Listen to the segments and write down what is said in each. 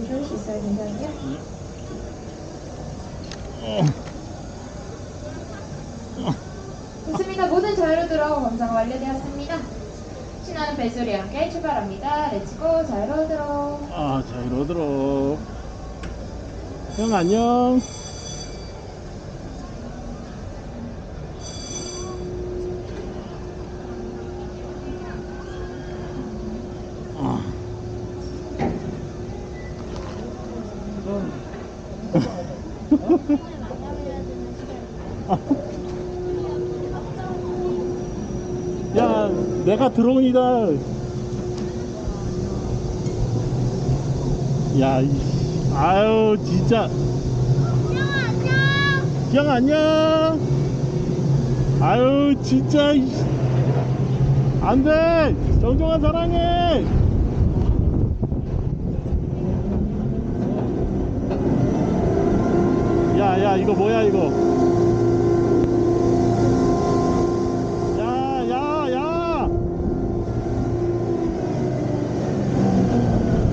있어요, 괜찮으세요? 좋습니다. 모든 자유로 들어 검사가 완료되었습니다. 신호는 벨소리와 함께 출발합니다. 렛츠고 자유로 들어. 아, 자, 이러 들어. 형, 안녕. 야, 내가 드론이다. 야, 이, 아유, 진짜. 형 안녕. 아유, 진짜. 이, 안 돼. 정정아 사랑해. 이거 뭐야, 이거. 야, 야, 야.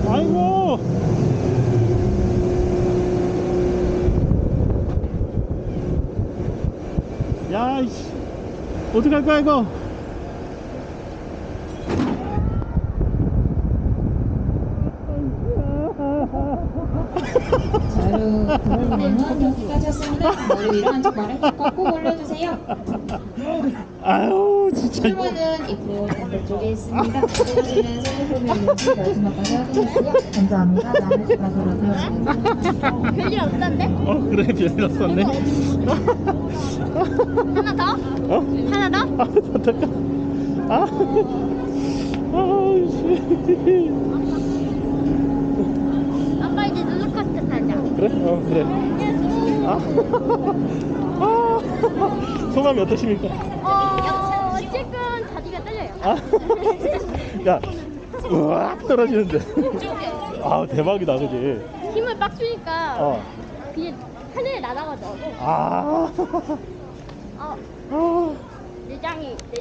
아이고. 야, 이씨. 어떡할 거야, 이거? 여기까지 왔습니다. 머리 위로 한쪽 발을 꺾고 올려주세요. 아유, 진짜. 이거. 출발은 입구 반대쪽에 있습니다. 내려지는 선생님이 있는지 마지막까지 확인하시고요. 감사합니다. 다음에 들어가도록 별일 없던데? 어, 그래, 별일 없었네. 하나 더? 어? 하나 더? 아, 어떡해. 아, 아우, 씨. 아빠 이제 룰러코스터 타자. 그래? 어, 그래. 아, 아, 소감이 어떠십니까? 어, 지금 다리가 떨려요. 아, 야, 우와, 떨어지는데. 아, 대박이다, 그지? 힘을 빡 주니까 어, 그냥 하늘에 날아가더라고. 아, 어, 아, 내장이, 내